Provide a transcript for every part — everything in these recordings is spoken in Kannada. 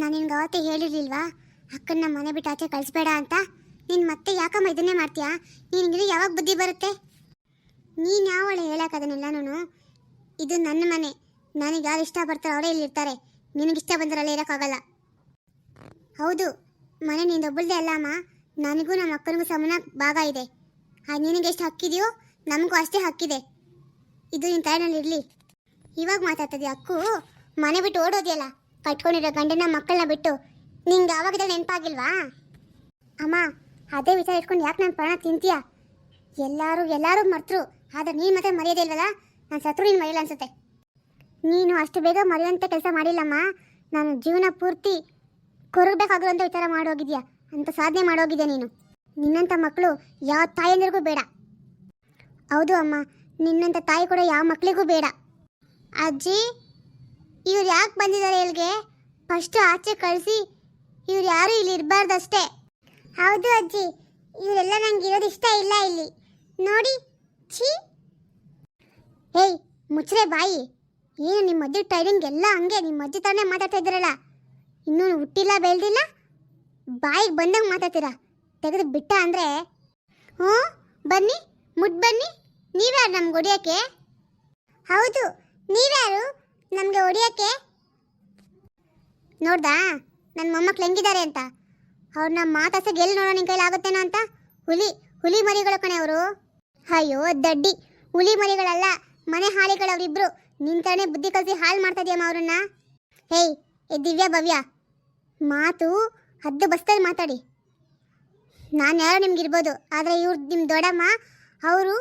ನಾನು ನಿನ್ಗೆ ಅವತ್ತೇ ಹೇಳಿರ್ಲಿಲ್ವಾ? ಅಕ್ಕನ್ನ ಮನೆ ಬಿಟ್ಟು ಆಚೆ ಕಳಿಸ್ಬೇಡ ಅಂತ? ನೀನು ಮತ್ತೆ ಯಾಕಮ್ಮ ಇದನ್ನೇ ಮಾಡ್ತೀಯಾ? ನಿನಗಿದು ಯಾವಾಗ ಬುದ್ಧಿ ಬರುತ್ತೆ? ನೀನು ಯಾವಳೆ ನಾನು? ಇದು ನನ್ನ ಮನೆ. ನನಗೆ ಯಾರು ಇಷ್ಟ ಬರ್ತಾರೋ ಅವರೇ ಇಲ್ಲಿರ್ತಾರೆ. ನಿನಗಿಷ್ಟ ಅಲ್ಲಿ ಇರೋಕ್ಕಾಗಲ್ಲ. ಹೌದು. ಮನೆ ನಿಂದೊಬ್ಬಳದೇ ಅಲ್ಲ ಅಮ್ಮ. ನನಗೂ ನಮ್ಮ ಅಕ್ಕನಿಗೂ ಸಮಾನ ಭಾಗ ಇದೆ. ನಿನಗೆ ಎಷ್ಟು ಹಕ್ಕಿದೆಯೋ ನಮಗೂ ಅಷ್ಟೇ ಹಕ್ಕಿದೆ ಇದು. ನಿನ್ನ ತಾಯಿನಲ್ಲಿ ಇರಲಿ ಇವಾಗ ಮಾತಾಡ್ತದೆ ಅಕ್ಕು, ಮನೆ ಬಿಟ್ಟು ಓಡೋದಿಯಲ್ಲ? ಕಟ್ಕೊಂಡಿರೋ ಗಂಡನ ಮಕ್ಕಳನ್ನ ಬಿಟ್ಟು ನಿಂಗೆ ಯಾವಾಗಿದ್ರೆ ನೆನಪಾಗಿಲ್ವಾ? ಅಮ್ಮ, ಅದೇ ವಿಚಾರ ಇಟ್ಕೊಂಡು ಯಾಕೆ ನಾನು ಪ್ರಾಣ ತಿಂತೀಯ? ಎಲ್ಲರೂ ಎಲ್ಲರೂ ಮರ್ತರು. ಆದರೆ ನೀನು ಮಾತ್ರ ಮರೆಯೋದೇ ಇಲ್ವಲ್ಲ? ನಾನು ಸತ್ರು ನೀನು ಮರೆಯಲ್ಲ ಅನ್ಸುತ್ತೆ. ನೀನು ಅಷ್ಟು ಬೇಗ ಮರೆಯುವಂಥ ಕೆಲಸ ಮಾಡಿಲ್ಲಮ್ಮ. ನಾನು ಜೀವನ ಪೂರ್ತಿ ಕೊರಗಬೇಕಾಗಿರುವಂಥ ವಿಚಾರ ಮಾಡೋಗಿದ್ಯಾ? ಅಂತ ಸಾಧನೆ ಮಾಡೋಗಿದೆ ನೀನು? ನಿನ್ನಂಥ ಮಕ್ಕಳು ಯಾವ ತಾಯಿಯಂದ್ರಿಗೂ ಬೇಡ. ಹೌದು ಅಮ್ಮ ನಿನ್ನಂಥ ತಾಯಿ ಕೂಡ ಯಾವ ಮಕ್ಕಳಿಗೂ ಬೇಡ. ಅಜ್ಜಿ ಇವ್ರು ಯಾಕೆ ಬಂದಿದ್ದಾರೆ ಇಲ್ಲಿಗೆ ಫಸ್ಟ್ ಆಚೆ ಕಳಿಸಿ ಇವ್ರು ಯಾರು ಇಲ್ಲಿ ಇರಬಾರ್ದಷ್ಟೇ. ಹೌದು ಅಜ್ಜಿ, ಇವರೆಲ್ಲ ನಂಗೆ ಇರೋದು ಇಷ್ಟ ಇಲ್ಲ ಇಲ್ಲಿ. ನೋಡಿ, ಛೀ. ಏಯ್ ಮುಚ್ಚರೆ ಬಾಯಿ. ಏನು ನಿಮ್ಮ ಅಜ್ಜಿ ಟೈರಿಂಗ್ ಎಲ್ಲ ಹಂಗೆ ನಿಮ್ಮ ಅಜ್ಜಿ ತಾನೇ ಮಾತಾಡ್ತಾ ಇದ್ದೀರಲ್ಲ? ಇನ್ನೂ ಹುಟ್ಟಿಲ್ಲ, ಬೆಳೆದಿಲ್ಲ? ಬಾಯಿಗೆ ಬಂದಂಗೆ ಮಾತಾಡ್ತೀರಾ? ತೆಗೆದು ಬಿಟ್ಟ ಅಂದರೆ? ಹ್ಞೂ, ಬನ್ನಿ, ಮುಟ್ ಬನ್ನಿ. ನೀವ್ಯಾರು ನಮ್ಗೆ ಹೊಡಿಯೋಕ್ಕೆ ಹೌದು, ನೀವ್ಯಾರು? ನಮಗೆ ಹೊಡಿಯೋಕ್ಕೆ? ನೋಡ್ದಾ? ನನ್ನ ಮೊಮ್ಮಕ್ಳು ಹೆಂಗಿದ್ದಾರೆ ಅಂತ? ಅವ್ರನ್ನ ಮಾತಾಸೆ ಎಲ್ಲಿ ನೋಡೋ ನಿನ್ನ ಕೈಲಿ ಆಗುತ್ತೇನೋ ಅಂತ? ಹುಲಿ ಹುಲಿ ಮರಿಗಳು ಕಣೆ ಅವರು. ಅಯ್ಯೋ, ದಡ್ಡಿ. ಹುಲಿ ಮರಿಗಳಲ್ಲ, ಮನೆ ಹಾಳಿಗಳವ್ರಿಬ್ರು ನಿಂತಾನೆ ಬುದ್ಧಿ ಕಲಿಸಿ ಹಾಳು ಮಾಡ್ತಾ ಅವ್ರನ್ನ. ಹೇಯ್ ಏ ದಿವ್ಯಾ, ಭವ್ಯ. ಮಾತು ಹದ್ದು ಬಸ್ತಲ್ಲಿ ಮಾತಾಡಿ. ನಾನು ಯಾರೋ ನಿಮ್ಗೆ ಇರ್ಬೋದು ಆದರೆ ಇವ್ರು ನಿಮ್ಮ ದೊಡ್ಡಮ್ಮ, ಅವರು,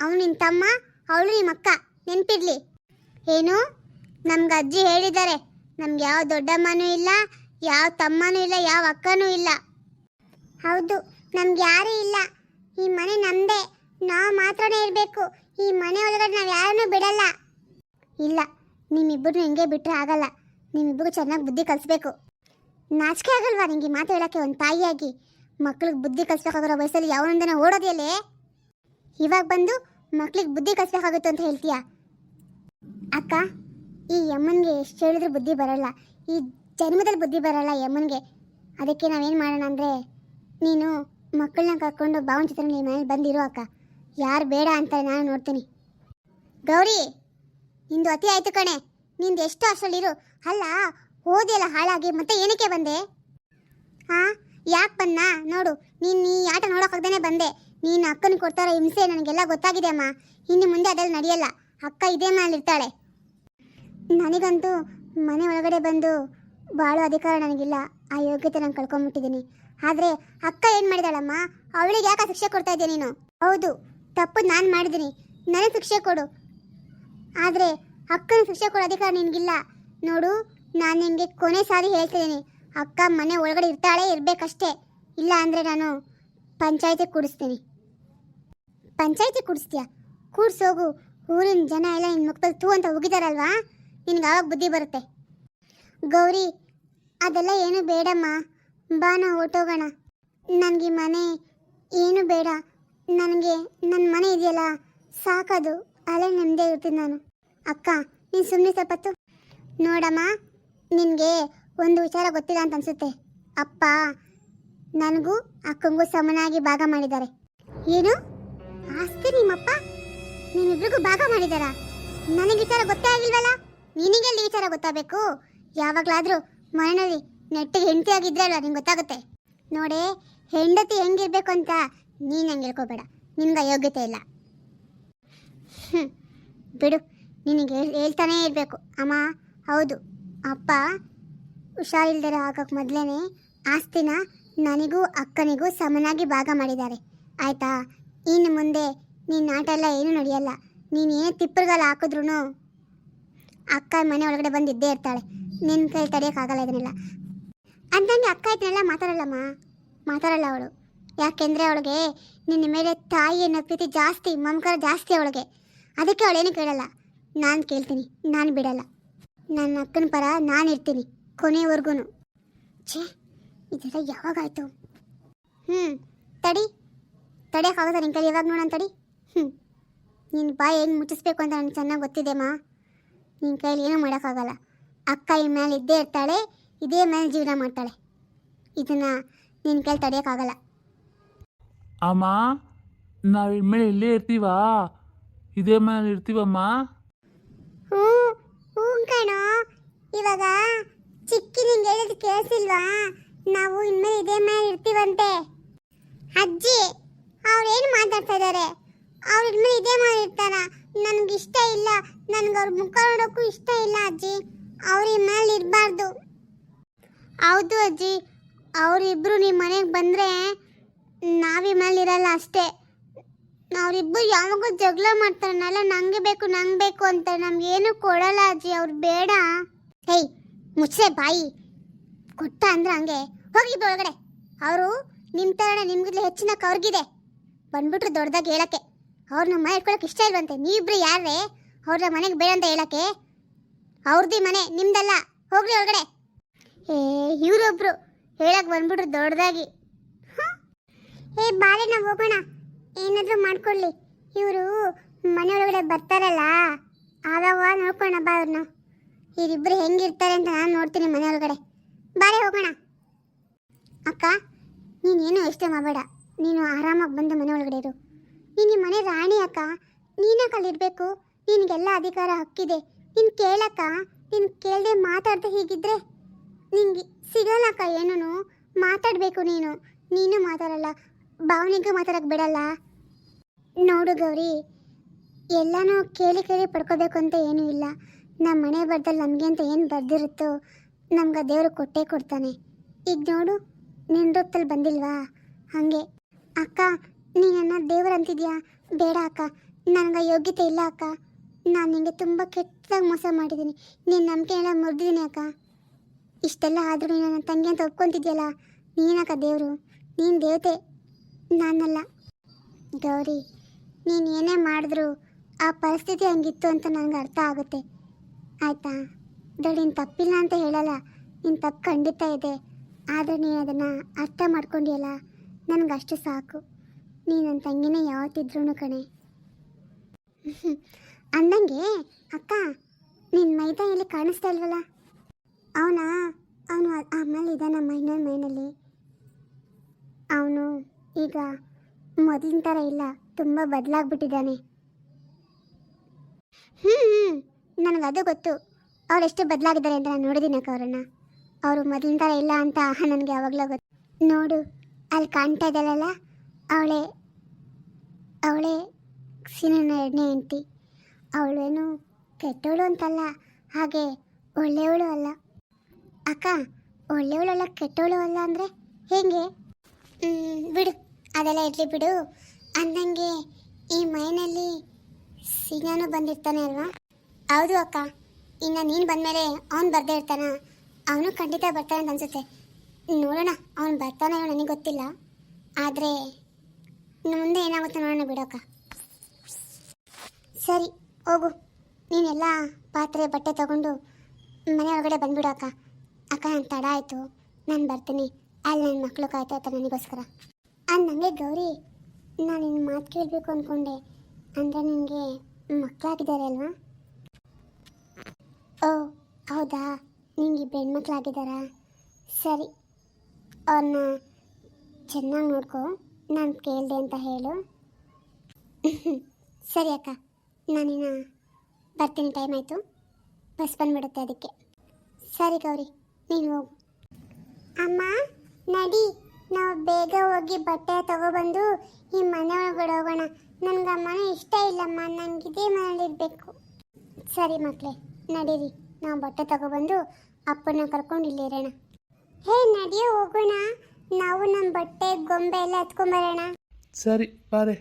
ಅವನು ನಿನ್ನ ತಮ್ಮ, ಅವಳು ನಿಮ್ಮ ಅಕ್ಕ. ನೆನಪಿರ್ಲಿ ಏನು? ನಮ್ಗೆ ಅಜ್ಜಿ ಹೇಳಿದ್ದಾರೆ, ನಮ್ಗೆ ಯಾವ ದೊಡ್ಡಮ್ಮನೂ ಇಲ್ಲ, ಯಾವ ತಮ್ಮನೂ ಇಲ್ಲ, ಯಾವ ಅಕ್ಕನೂ ಇಲ್ಲ. ಹೌದು, ನಮ್ಗೆ ಯಾರೂ ಇಲ್ಲ. ಈ ಮನೆ ನಮ್ಮದೇ ನಾವು ಮಾತ್ರನೇ ಇರಬೇಕು. ಈ ಮನೆ ಒಳಗಡೆ ನಾವು ಯಾರನ್ನೂ ಬಿಡಲ್ಲ. ಇಲ್ಲ ನಿಮ್ಮಿಬ್ಬರು ಹಿಂಗೆ ಬಿಟ್ಟರೆ ಆಗಲ್ಲ. ನಿಮ್ಮಿಬ್ಬರಿಗೂ ಚೆನ್ನಾಗಿ ಬುದ್ಧಿ ಕಲಿಸ್ಬೇಕು. ನಾಚಿಕೆ ಆಗಲ್ವಾ ನಿಮಗೆ ಮಾತು ಹೇಳೋಕ್ಕೆ ಒಂದು ತಾಯಿಯಾಗಿ? ಮಕ್ಳಿಗೆ ಬುದ್ಧಿ ಕಲಿಸ್ಬೇಕಾಗಿರೋ ವಯಸ್ಸಲ್ಲಿ ಯಾವನೊಂದನ ಓಡೋದಿಯಲ್ಲೇ ಇವಾಗ ಬಂದು ಮಕ್ಳಿಗೆ ಬುದ್ಧಿ ಕಲಿಸ್ಬೇಕಾಗುತ್ತೆ ಅಂತ ಹೇಳ್ತೀಯಾ? ಅಕ್ಕ ಈ ಯಮ್ಮನ್ಗೆ ಎಷ್ಟು ಹೇಳಿದ್ರು ಬುದ್ಧಿ ಬರಲ್ಲ. ಈ ಜನ್ಮದಲ್ಲಿ ಬುದ್ಧಿ ಬರಲ್ಲ ಯಮ್ಮನಿಗೆ ಅದಕ್ಕೆ ನಾವೇನು ಮಾಡೋಣ ಅಂದರೆ, ನೀನು ಮಕ್ಕಳನ್ನ ಕರ್ಕೊಂಡು ಭಾವನ ಚಿತ್ರ ನಿಮ್ಮ ಮನೇಲಿ ಬಂದಿರೋ ಅಕ್ಕ. ಯಾರು ಬೇಡ ಅಂತ ನಾನು ನೋಡ್ತೀನಿ. ಗೌರಿ, ನಿಂದು ಅತಿ ಆಯ್ತು ಕಣೆ. ನಿಂದು ಎಷ್ಟು ಅಷ್ಟರಲ್ಲಿರು ಅಲ್ಲ ಓದಿಯಲ್ಲ ಹಾಳಾಗಿ, ಮತ್ತೆ ಏನಕ್ಕೆ ಬಂದೆ? ಹಾಂ ಯಾಕೆ ಬನ್ನ ನೋಡು, ನೀನು ಈ ಆಟ ನೋಡೋಕಾಗ್ದೇ ಬಂದೆ. ನೀನು ಅಕ್ಕನ ಕೊಡ್ತಾರೋ ಹಿಂಸೆ ನನಗೆಲ್ಲ ಗೊತ್ತಾಗಿದೆ ಅಮ್ಮ. ಇನ್ನು ಮುಂದೆ ಅದೆಲ್ಲ ನಡೆಯಲ್ಲ. ಅಕ್ಕ ಇದೇ ಮೇಲಿರ್ತಾಳೆ. ನನಗಂತೂ ಮನೆ ಒಳಗಡೆ ಬಂದು ಬಾಳೋ ಅಧಿಕಾರ ನನಗಿಲ್ಲ. ಆ ಯೋಗ್ಯತೆ ನಾನು ಕಳ್ಕೊಂಬಿಟ್ಟಿದ್ದೀನಿ ಆದರೆ ಅಕ್ಕ ಏನು ಮಾಡಿದಾಳಮ್ಮ? ಅವಳಿಗೆ ಯಾಕೆ ಶಿಕ್ಷೆ ಕೊಡ್ತಾ ಇದ್ದೀನಿ ನೀನು? ಹೌದು, ತಪ್ಪು ನಾನು ಮಾಡಿದ್ದೀನಿ ನನಗೆ ಶಿಕ್ಷೆ ಕೊಡು. ಆದರೆ ಅಕ್ಕನ ಶಿಕ್ಷೆ ಕೊಡೋ ಅಧಿಕಾರ ನಿನಗಿಲ್ಲ. ನೋಡು, ನಾನು ನಿನಗೆ ಕೊನೆ ಸಾರಿ ಹೇಳ್ತಿದ್ದೀನಿ ಅಕ್ಕ ಮನೆ ಒಳಗಡೆ ಇರ್ತಾಳೆ, ಇರಬೇಕಷ್ಟೇ. ಇಲ್ಲ ಅಂದರೆ ನಾನು ಪಂಚಾಯತಿ ಕೂಡಿಸ್ತೀನಿ. ಪಂಚಾಯತಿ ಕೂಡಿಸ್ತೀಯಾ? ಕೂಡಿಸೋಗು, ಊರಿನ ಜನ ಎಲ್ಲ ನಿನ್ನ ಮುಖದಲ್ಲಿ ತೂ ಅಂತ ಹೋಗಿದಾರಲ್ವಾ? ನಿನಗೆ ಆವಾಗ ಬುದ್ಧಿ ಬರುತ್ತೆ. ಗೌರಿ, ಅದೆಲ್ಲ ಏನು ಬೇಡಮ್ಮ. ಬಾ ನಾ ಹೊಟ್ಟೋಗೋಣ ನನಗೆ ಮನೆ ಏನು ಬೇಡ. ನನಗೆ ನನ್ನ ಮನೆ ಇದೆಯಲ್ಲ, ಸಾಕದು. ಅಲ್ಲೇ ನೆಮ್ಮದಿ ಇರ್ತೀನಿ ನಾನು. ಅಕ್ಕ, ನೀನು ಸುಮ್ಮನೆ ಸ್ವಲ್ಪತ್ತು ನೋಡಮ್ಮ, ನಿನಗೆ ಒಂದು ವಿಚಾರ ಗೊತ್ತಿಲ್ಲ ಅಂತ ಅನ್ಸುತ್ತೆ. ಅಪ್ಪ ನನಗೂ ಅಕ್ಕಂಗೂ ಸಮನಾಗಿ ಭಾಗ ಮಾಡಿದ್ದಾರೆ. ಏನು? ಆಸ್ತಿ ನಿಮ್ಮಪ್ಪ? ನಿಮ್ಮಿಬ್ರಿಗೂ ಭಾಗ ಮಾಡಿದಾರ ನನಗೆ ವಿಚಾರ ಗೊತ್ತೇ ಆಗಿಲ್ವಲ್ಲ? ನಿನಗೆಲ್ಲಿ ವಿಚಾರ ಗೊತ್ತಾಗಬೇಕು? ಯಾವಾಗಲಾದರೂ ಮನೆಯಲ್ಲಿ ನೆಟ್ಟಿಗೆ ಹೆಂಡತಿ ಆಗಿದ್ರೆ ಅಲ್ವಾ ನಿಂಗೆ ಗೊತ್ತಾಗುತ್ತೆ? ನೋಡೆ, ಹೆಂಡತಿ ಹೆಂಗಿರ್ಬೇಕು ಅಂತ ನೀನು ಹಂಗೆ ಹೇಳ್ಕೋಬೇಡ. ನಿನ್ಗೆ ಯೋಗ್ಯತೆ ಇಲ್ಲ. ಹ್ಞೂ ಬಿಡು. ನಿನಗೆ ಹೇಳ್ತಾನೆ ಇರಬೇಕು. ಅಮ್ಮ, ಹೌದು. ಅಪ್ಪ ಹುಷಾರಿಲ್ದಿರೋ ಹಾಕೋಕೆ ಮೊದಲೇ ಆಸ್ತಿನ ನನಗೂ ಅಕ್ಕನಿಗೂ ಸಮನಾಗಿ ಭಾಗ ಮಾಡಿದ್ದಾರೆ. ಆಯಿತಾ? ಇನ್ನು ಮುಂದೆ ನಿನ್ನ ಆಟ ಎಲ್ಲ ಏನೂ ನಡೆಯಲ್ಲ. ನೀನು ಏನು ತಿಪ್ಪರ್ಗಾಲ ಹಾಕಿದ್ರು ಅಕ್ಕ ಮನೆ ಒಳಗಡೆ ಬಂದು ಇದ್ದೇ ಇರ್ತಾಳೆ. ನಿನ್ನ ಕೈ ತಡೆಯೋಕ್ಕಾಗಲ್ಲ ಇದನ್ನೆಲ್ಲ. ಅಂತಂದು ಅಕ್ಕ ಇದನ್ನೆಲ್ಲ ಮಾತಾಡಲ್ಲಮ್ಮ? ಮಾತಾಡಲ್ಲ ಅವಳು. ಯಾಕೆಂದರೆ ಅವಳಿಗೆ ನಿನ್ನ ಮೇಲೆ ತಾಯಿ ಅನ್ನೋ ಪ್ರೀತಿ ಜಾಸ್ತಿ, ಮಮಕಾರ ಜಾಸ್ತಿ ಅವಳಿಗೆ. ಅದಕ್ಕೆ ಅವಳೇನು ಕೇಳಲ್ಲ. ನಾನು ಕೇಳ್ತೀನಿ, ನಾನು ಬಿಡಲ್ಲ. ನನ್ನ ಅಕ್ಕನ ಪರ ನಾನು ಇರ್ತೀನಿ ಕೊನೆವರೆಗೂ ಛೇ, ಇದೆಲ್ಲ ಯಾವಾಗಾಯಿತು? ಹ್ಞೂ ತಡಿ. ತಡಿಯೋಕ್ಕಾಗತ್ತ ನಿನ್ನ ಕೈ ಇವಾಗ ನೋಡೋಣ ತಡಿ. ಹ್ಞೂ ನಿನ್ನ ಬಾಯಿ ಹೆಂಗೆ ಮುಚ್ಚಿಸ್ಬೇಕು ಅಂತ ನನಗೆ ಚೆನ್ನಾಗಿ ಗೊತ್ತಿದೆಮ್ಮ ನಿನ್ನ ಕೈಲಿ ಏನೂ ಮಾಡೋಕ್ಕಾಗಲ್ಲ. ಅಕ್ಕ ಈ ಮೇಲೆ ಇದ್ದೇ ಇರ್ತಾಳೆ ಇದೇ ಮೇಲೆ ಜೀವನ ಮಾಡ್ತಾಳೆ. ಇದನ್ನ ನಿನ್ನ ಕೈಲಿ ತಡೆಯೋಕ್ಕಾಗಲ್ಲ. ಅಮ್ಮ ನಾವು ಇನ್ಮೇಲೆ ಇಲ್ಲೇ ಇರ್ತೀವಾ? ಇದೇ ಮನೇಲಿ ಇರ್ತೀವಮ್ಮ? ಹ್ಞೂ ಹ್ಞೂ ಕಣೋ. ಇವಾಗ ಚಿಕ್ಕಿ ನಿಂಗೆ ಹೇಳಿದ್ ಕೇಳಿಸಿಲ್ವಾ? ನಾವು ಇನ್ಮೇಲೆ ಇದೇ ಮೇಲೆ ಇರ್ತೀವಂತೆ. ಅಜ್ಜಿ ಅವ್ರೇನು ಮಾತಾಡ್ತಾ ಇದ್ದಾರೆ ಅವ್ರು ಇನ್ಮೇಲೆ ಇದೇ ಮಾಡಿರ್ತಾರ ಇರ್ತಾರ? ನನ್ಗೆ ಇಷ್ಟ ಇಲ್ಲ ನನಗೆ ಅವ್ರ ಮುಖ ನೋಡೋಕ್ಕೂ ಇಷ್ಟ ಇಲ್ಲ ಅಜ್ಜಿ. ಅವ್ರ ಮೇಲೆ ಇರಬಾರ್ದು. ಹೌದು ಅಜ್ಜಿ ಅವರಿಬ್ಬರು ನಿಮ್ಮ ಮನೆಗೆ ಬಂದರೆ ನಾವೀ ಮೇಲೆ ಇರಲ್ಲ ಅಷ್ಟೇ. ಅವರಿಬ್ಬರು ಯಾವಾಗೂ ಜಗಳ ಮಾಡ್ತಾರನಲ್ಲ, ನಂಗೆ ಬೇಕು ನಂಗೆ ಬೇಕು ಅಂತ ನಮ್ಗೇನು ಕೊಡಲ್ಲ ಅಜ್ಜಿ, ಅವ್ರು ಬೇಡ. ಹೇಯ್ ಮುಚ್ಚೆ ಬಾಯಿ. ಕೊಟ್ಟ ಅಂದ್ರೆ ಹಂಗೆ. ಹೋಗಿದ್ದು ಒಳಗಡೆ. ಅವರು ನಿಮ್ಮ ಥರನೇ ನಿಮ್ಗಿಂತ ಹೆಚ್ಚಿನ ಕವ್ರಿಗಿದೆ ಬಂದ್ಬಿಟ್ರು ದೊಡ್ಡದಾಗಿ ಹೇಳಕ್ಕೆ. ಅವ್ರನ್ನ ಮನೆ ಇಟ್ಕೊಳಕ್ಕೆ ಇಷ್ಟ ಇಲ್ವಂತೆ? ನೀವಿಬ್ರು ಯಾರೇ ಅವ್ರ ಮನೆಗೆ ಬೇಡ ಅಂತ ಹೇಳಕ್ಕೆ? ಅವ್ರದ್ದು ಮನೆ, ನಿಮ್ದಲ್ಲ. ಹೋಗ್ರಿ ಒಳಗಡೆ. ಏ, ಇವರೊಬ್ರು. ಹೇಳಕ್ ಬಂದ್ಬಿಟ್ರು ದೊಡ್ಡದಾಗಿ ಏ ಬಾಳೆ ನಾವು ಹೋಗೋಣ. ಏನಾದರೂ ಮಾಡ್ಕೊಳ್ಳಿ ಇವರು ಮನೆ ಒಳಗಡೆ ಬರ್ತಾರಲ್ಲ? ಆವಾಗ ನೋಡ್ಕೋಣ ಬಾ ಅವ್ರನ್ನ ಇವರಿಬ್ಬರು ಹೆಂಗಿರ್ತಾರೆ ಅಂತ ನಾನು ನೋಡ್ತೀನಿ ಮನೆ ಒಳಗಡೆ ಬಾರೆ, ಹೋಗೋಣ. ಅಕ್ಕ, ನೀನೇನು ಯೋಚನೆ ಮಾಡಬೇಡ. ನೀನು ಆರಾಮಾಗಿ ಬಂದು ಮನೆ ಒಳಗಡೆ ಇರು. ನೀನು ಮನೆ ರಾಣಿ ಅಕ್ಕ ನೀನಕ್ಕೆ ಕಲಿರ್ಬೇಕು ನಿನಗೆಲ್ಲ ಅಧಿಕಾರ ಹಕ್ಕಿದೆ. ನೀನು ಕೇಳಕ್ಕ, ನೀನು ಕೇಳದೆ ಮಾತಾಡ್ದೆ ಹೀಗಿದ್ರೆ ನಿಂಗೆ ಸಿಗಲ್ಲಕ್ಕ ಏನೂ ಮಾತಾಡಬೇಕು ನೀನು. ನೀನು ಮಾತಾಡಲ್ಲ, ಭಾವನೆಗೂ ಮಾತಾಡಕ್ಕೆ ಬಿಡಲ್ಲ. ನೋಡು ಗೌರಿ, ಎಲ್ಲನೂ ಕೇಳಿ ಕೇಳಿ ಪಡ್ಕೋಬೇಕು ಅಂತ ಏನೂ ಇಲ್ಲ. ನಮ್ಮ ಮನೆ ಬರ್ದಲ್ಲಿ ನಮಗೆ ಅಂತ ಏನು ಬರ್ದಿರುತ್ತೋ, ನಮ್ಗೆ ದೇವರು ಕೊಟ್ಟೇ ಕೊಡ್ತಾನೆ. ಈಗ ನೋಡು ನಿನ್ನ ರೂಪದಲ್ಲಿ ಬಂದಿಲ್ವಾ? ಹಾಗೆ. ಅಕ್ಕ ನೀನನ್ನ ದೇವ್ರು ಅಂತಿದ್ಯಾ? ಬೇಡ ಅಕ್ಕ. ನನಗೆ ಯೋಗ್ಯತೆ ಇಲ್ಲ ಅಕ್ಕ. ನಾನು ನಿನಗೆ ತುಂಬ ಕೆಟ್ಟದಾಗಿ ಮೋಸ ಮಾಡಿದ್ದೀನಿ ನಿನ್ನ ನಂಬಿಕೆ ಎಲ್ಲ ಮುರಿದಿದ್ದೀನಿ ಅಕ್ಕ. ಇಷ್ಟೆಲ್ಲ ಆದರೂ ನೀನು ನನ್ನ ತಂಗಿ ಅಂತ ಒಪ್ಕೊಂತಿದ್ಯಲ್ಲ? ನೀನಕ್ಕ ದೇವರು. ನೀನು ದೇವತೆ. ನಾನಲ್ಲ. ಗೌರಿ, ನೀನು ಏನೇ ಮಾಡಿದ್ರು ಆ ಪರಿಸ್ಥಿತಿ ಹಂಗಿತ್ತು ಅಂತ ನನಗೆ ಅರ್ಥ ಆಗುತ್ತೆ. ಆಯಿತಾ? ದೊಡ್ಡ ನೀನು ತಪ್ಪಿಲ್ಲ ಅಂತ ಹೇಳಲ್ಲ. ನಿನ್ನ ತಪ್ಪು ಖಂಡಿತ ಇದೆ. ಆದರೆ ನೀನು ಅದನ್ನು ಅರ್ಥ ಮಾಡ್ಕೊಂಡಿಯಲ್ಲ? ನನಗಷ್ಟು ಸಾಕು. ನೀ ನನ್ನ ತಂಗಿನ ಯಾವತ್ತಿದ್ರು ಕಣೆ. ಅಂದಂಗೆ, ಅಕ್ಕ ನಿನ್ನ ಮೈದಾ ಇಲ್ಲಿ ಕಾಣಿಸ್ತಾ ಇಲ್ವಲ್ಲ? ಅವನಾ? ಅವನು ಆಮೇಲೆ ಇದ್ದಾನಮ್ಮ ಇನ್ನೊಂದು ಮೈನಲ್ಲಿ. ಅವನು ಈಗ ಮೊದಲಿನ ಥರ ಇಲ್ಲ, ತುಂಬ ಬದಲಾಗ್ಬಿಟ್ಟಿದ್ದಾನೆ. ಹ್ಞೂ ಹ್ಞೂ ನನಗದು ಗೊತ್ತು. ಅವ್ರು ಎಷ್ಟು ಬದಲಾಗಿದ್ದಾರೆ ಅಂತ ನಾನು ನೋಡಿದ್ದೀನಿ ಅಕ್ಕ ಅವರನ್ನು. ಅವರು ಮೊದಲಿನ ಥರ ಇಲ್ಲ ಅಂತ ನನಗೆ ಯಾವಾಗಲೂ ಗೊತ್ತು. ನೋಡು, ಅಲ್ಲಿ ಕಾಣ್ತಾ ಇದ್ದಾಳಲ್ಲ? ಅವಳೇ ಅವಳೇ ಸಿನ ಎರಡನೇ ಹೆಂಡತಿ. ಅವಳೇನು ಕೆಟ್ಟವಳು ಅಂತಲ್ಲ, ಹಾಗೆ ಒಳ್ಳೆಯವಳು ಅಲ್ಲ. ಅಕ್ಕ ಒಳ್ಳೆಯವಳಲ್ಲ ಕೆಟ್ಟವಳು ಅಲ್ಲ ಅಂದರೆ ಹೇಗೆ? ಬಿಡು, ಅದೆಲ್ಲ ಇರಲಿ ಬಿಡು. ಅಂದಂಗೆ ಈ ಮೈನಲ್ಲಿ ಸಿಂಗನೂ ಬಂದಿರ್ತಾನೆ ಅಲ್ವಾ? ಹೌದು ಅಕ್ಕ, ಇನ್ನು ನೀನು ಬಂದಮೇಲೆ ಅವನು ಬರ್ದೇ ಇರ್ತಾನ. ಅವನು ಖಂಡಿತ ಬರ್ತಾನೆ ಅಂತ ಅನ್ಸುತ್ತೆ. ನೋಡೋಣ, ಅವ್ನು ಬರ್ತಾನೆ ನನಗೆ ಗೊತ್ತಿಲ್ಲ. ಆದರೆ ಮುಂದೆ ಏನಾಗುತ್ತೆ ನೋಡೋಣ ಬಿಡೋಕ. ಸರಿ, ಹೋಗು. ನೀನೆಲ್ಲ ಪಾತ್ರೆ, ಬಟ್ಟೆ ತಗೊಂಡು ಮನೆ ಒಳಗಡೆ ಬಂದ್ಬಿಡು ಅಕ್ಕ ಅಕ್ಕ ತಡ ಆಯಿತು. ನಾನು ಬರ್ತೀನಿ. ಅಲ್ಲಿ ನನ್ನ ಮಕ್ಕಳು ಕಾಯ್ತಾ ಇರ್ತಾರೆ ನನಗೋಸ್ಕರ. ಅದು ನನಗೆ ಗೌರಿ, ನಾನು ನಿನ್ನ ಮಾತು ಕೇಳಬೇಕು ಅಂದ್ಕೊಂಡೆ ಅಂದರೆ ನಿನಗೆ ಮಕ್ಕಳಾಗಿದ್ದಾರೆ ಅಲ್ವಾ? ಓ, ಹೌದಾ? ನಿಂಗೆ ಇಬ್ಬರು ಹೆಣ್ಮಕ್ಳಾಗಿದ್ದಾರಾ? ಸರಿ ಅವ್ರನ್ನ ಚೆನ್ನಾಗಿ ನೋಡ್ಕೊ. ನಾನು ಕೇಳಿದೆ ಅಂತ ಹೇಳು. ಸರಿ ಅಕ್ಕ, ನಾನಿನ್ನ ಬರ್ತೀನಿ ಟೈಮ್ ಆಯಿತು. ಬಸ್ ಬಂದ್ಬಿಡುತ್ತೆ ಅದಕ್ಕೆ. ಸರಿ ಗೌರಿ, ನೀನು ಹೋಗು. ಅಮ್ಮ, ನಡಿ, ನಾವು ಬೇಗ ಹೋಗಿ ಬಟ್ಟೆ ತಗೊಬಂದು ಈ ಮನೆ ಒಳಗಡೆ ಹೋಗೋಣ. ನನಗೆ ಅಮ್ಮನ ಇಷ್ಟ ಇಲ್ಲಮ್ಮ ನನಗೆ ಇದೇ ಮನೇಲಿರಬೇಕು ಸರಿ ಮಕ್ಕಳೇ ನಡೀರಿ. ನಾವು ಬಟ್ಟೆ ತಗೊಬಂದು ಅಪ್ಪನ ಕರ್ಕೊಂಡು ಇಲ್ಲಿ ಇರೋಣ. ಹೇ, ನಡಿಯೋ ಹೋಗೋಣ. ನಾವು ನಮ್ಮ ಬಟ್ಟೆ ಗೊಂಬೆ ಎಲ್ಲ ಎತ್ಕೊಂಬರೋಣ. ಸರಿ ಬಾರೆ.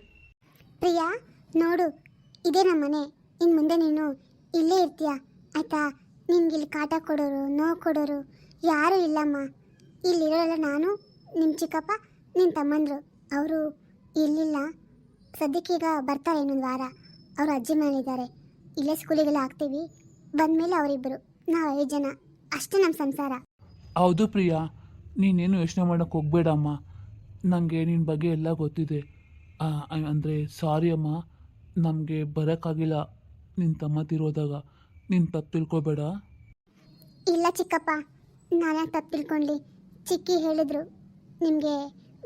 ಪ್ರಿಯಾ ನೋಡು ಇದೇ ನಮ್ಮ ಮನೆ. ಇನ್ನು ಮುಂದೆ ನೀನು ಇಲ್ಲೇ ಇರ್ತೀಯ? ಆಯ್ತಾ? ನಿನ್ಗೆ ಇಲ್ಲಿ ಕಾಟ ಕೊಡೋರು ನೋವು ಕೊಡೋರು ಯಾರೂ ಇಲ್ಲಮ್ಮ. ಇಲ್ಲಿರೋಲ್ಲ ನಾನು ನಿಮ್ಮ ಚಿಕ್ಕಪ್ಪ ನಿನ್ನ ತಮ್ಮಂದರು. ಅವರು ಇಲ್ಲಿಲ್ಲ. ಸದ್ಯಕ್ಕೀಗ ಬರ್ತಾರೆ ಇನ್ನೊಂದು ವಾರ. ಅವರು ಅಜ್ಜಿ ಮನೇಲಿದ್ದಾರೆ ಇಲ್ಲೇ ಸ್ಕೂಲಿಗೆಲ್ಲ ಹಾಕ್ತೀವಿ ಬಂದಮೇಲೆ ಅವರಿಬ್ಬರು ನಾವು ಐದು ಜನ. ಅಷ್ಟೇ ನಮ್ಮ ಸಂಸಾರ. ಹೌದು ಪ್ರಿಯಾ. ನೀನೇನು ಯೋಚನೆ ಮಾಡೋಕ್ಕೆ ಹೋಗಬೇಡಮ್ಮ. ನನಗೆ ನಿನ್ನ ಬಗ್ಗೆ ಎಲ್ಲ ಗೊತ್ತಿದೆ. ಅಂದರೆ ಸಾರಿ ಅಮ್ಮ. ನಮಗೆ ಬರೋಕ್ಕಾಗಿಲ್ಲ ನಿನ್ನ ತಮ್ಮ ತಿರೋದಾಗ ನೀನು ತಪ್ಪು ತಿಳ್ಕೊಬೇಡ. ಇಲ್ಲ ಚಿಕ್ಕಪ್ಪ, ನಾನೇ ತಪ್ಪು ತಿಳ್ಕೊಂಡ್ಲಿ? ಚಿಕ್ಕಿ ಹೇಳಿದ್ರು, ನಿಮಗೆ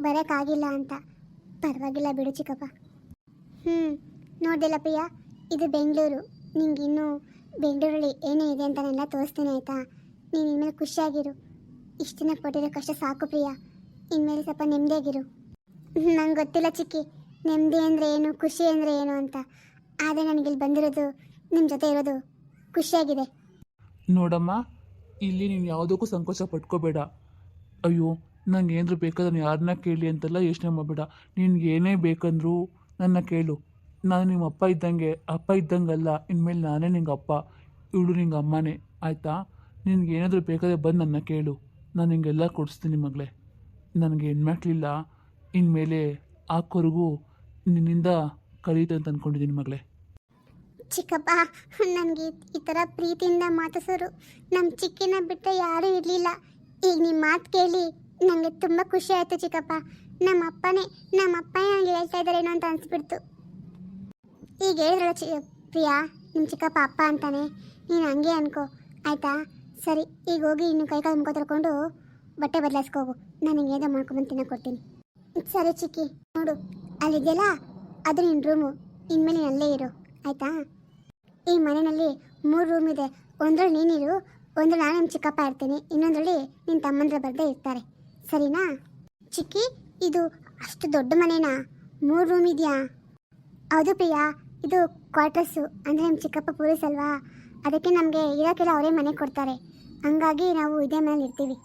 ಬರೋಕ್ಕಾಗಿಲ್ಲ ಅಂತ. ಪರವಾಗಿಲ್ಲ ಬಿಡು ಚಿಕ್ಕಪ್ಪ. ಹ್ಞೂ ನೋಡ್ದಿಲ್ಲ ಪ್ರಿಯ? ಇದು ಬೆಂಗಳೂರು. ನಿಂಗೆ ಇನ್ನೂ ಬೆಂಗಳೂರಲ್ಲಿ ಏನೇ ಇದೆ ಅಂತ ನಾನೆಲ್ಲ ತೋರಿಸ್ತೀನಿ, ಆಯಿತಾ? ನೀನು ಇನ್ಮೇಲೆ ಖುಷಿಯಾಗಿರು. ಇಷ್ಟು ದಿನ ಕೊಟ್ಟಿರೋ ಕಷ್ಟ ಸಾಕು ಪ್ರಿಯ. ಇನ್ಮೇಲೆ ಸ್ವಲ್ಪ ನೆಮ್ಮದಿಯಾಗಿರು ನಂಗೆ ಗೊತ್ತಿಲ್ಲ ಚಿಕ್ಕಿ ನೆಮ್ಮದಿ ಅಂದರೆ ಏನು, ಖುಷಿ ಅಂದರೆ ಏನು ಅಂತ. ಆದರೆ ನನಗೆ ಇಲ್ಲಿ ಬಂದಿರೋದು ನಿಮ್ಮ ಜೊತೆ ಇರೋದು ಖುಷಿಯಾಗಿದೆ. ನೋಡಮ್ಮ, ಇಲ್ಲಿ ನೀನು ಯಾವುದಕ್ಕೂ ಸಂಕೋಚ ಪಟ್ಕೋಬೇಡ. ಅಯ್ಯೋ, ನಂಗೆ ಏನಾದರೂ ಬೇಕಾದ್ರೆ ನಾನು ಯಾರನ್ನ ಕೇಳಿ ಅಂತೆಲ್ಲ ಯೋಚನೆ ಮಾಡಬೇಡ. ನಿನ್ಗೆ ಏನೇ ಬೇಕಂದ್ರೂ ನನ್ನ ಕೇಳು. ನಾನು ನಿಮ್ಮ ಅಪ್ಪ ಇದ್ದಂಗೆ, ಅಪ್ಪ ಇದ್ದಂಗಲ್ಲ, ಇನ್ಮೇಲೆ ನಾನೇ ನಿಂಗೆ ಅಪ್ಪ ಇವಳು ನಿಂಗೆ ಅಮ್ಮನೇ. ಆಯಿತಾ? ನಿನ್ಗೆ ಏನಾದರೂ ಬೇಕಾದ್ರೆ ಬಂದು ನನ್ನ ಕೇಳು. ನಾನು ಹಿಂಗೆಲ್ಲ ಕೊಡಿಸ್ತೀನಿ ಮಗಳೇ. ನನಗೆ ಹೆಣ್ಮಕ್ಳಿಲ್ಲ, ಇನ್ಮೇಲೆ ಹಾಕೋರಿಗೂ ನಿನ್ನಿಂದ ಕಲಿಯುತ್ತೆ ಅಂತ ಅಂದ್ಕೊಂಡಿದ್ದೀನಿ ಮಗಳೇ. ಚಿಕ್ಕಪ್ಪ, ನನಗೆ ಈ ಥರ ಪ್ರೀತಿಯಿಂದ ಮಾತಾಡ್ಸೋರು ನಮ್ಮ ಚಿಕ್ಕಿನ ಬಿಟ್ಟರೆ ಯಾರೂ ಇರಲಿಲ್ಲ. ಈಗ ನಿಮ್ಮ ಮಾತು ಕೇಳಿ ನನಗೆ ತುಂಬ ಖುಷಿ ಆಯಿತು ಚಿಕ್ಕಪ್ಪ. ನಮ್ಮ ಅಪ್ಪನೇ ನಮ್ಮ ಅಪ್ಪನೇ ನನಗೆ ಹೇಳ್ತಾ ಇದ್ದಾರೇನೋ ಅಂತ ಅನಿಸ್ಬಿಡ್ತು. ಈಗ ಹೇಳಿದ್ರಲ್ಲ ಚಿ ಪ್ರಿಯಾ ನಿಮ್ಮ ಚಿಕ್ಕಪ್ಪ ಅಪ್ಪ ಅಂತಾನೆ. ನೀನು ಹಂಗೆ ಅನ್ಕೋ, ಆಯಿತಾ? ಸರಿ, ಈಗ ಹೋಗಿ ಇನ್ನು ಕೈ ಕಾಲು ಮುಖ ತೊಳ್ಕೊಂಡು ಬಟ್ಟೆ ಬದಲಾಯಿಸ್ಕೋಗು ನಾನು ಹಿಂಗೆ ಏನೋ ಮಾಡ್ಕೊಂಡು ತಿನ್ನೋ ಕೊಡ್ತೀನಿ. ಸರಿ ಚಿಕ್ಕಿ, ನೋಡು, ಅಲ್ಲಿದೆಯಲ್ಲ? ಅದು ನಿನ್ನ ರೂಮು ಇನ್ಮೇಲೆ ಅಲ್ಲೇ ಇರು. ಆಯಿತಾ? ಈ ಮನೆಯಲ್ಲಿ ಮೂರು ರೂಮ್ ಇದೆ. ಒಂದ್ರಲ್ಲಿ ನೀನಿರು ಒಂದರಲ್ಲಿ ನಾನು ನಿಮ್ಮ ಚಿಕ್ಕಪ್ಪ ಇರ್ತೀನಿ. ಇನ್ನೊಂದರಲ್ಲಿ ನಿನ್ನ ತಮ್ಮಂದ್ರ ಬರ್ದೇ ಇರ್ತಾರೆ. ಸರಿನಾ? ಚಿಕ್ಕಿ, ಇದು ಅಷ್ಟು ದೊಡ್ಡ ಮನೆನಾ? ಮೂರು ರೂಮ್ ಇದೆಯಾ? ಹೌದು ಪ್ರಿಯಾ, ಇದು ಕ್ವಾರ್ಟರ್ಸು ಅಂದರೆ ನಮ್ಮ ಚಿಕ್ಕಪ್ಪ ಪೊಲೀಸ್ ಅಲ್ವಾ? ಅದಕ್ಕೆ ನಮಗೆ ಇರೋಕೆಲ್ಲ ಅವರೇ ಮನೆ ಕೊಡ್ತಾರೆ. ಹಂಗಾಗಿ ನಾವು ಇದೇ ಮೇಲೆ ಇರ್ತೀವಿ.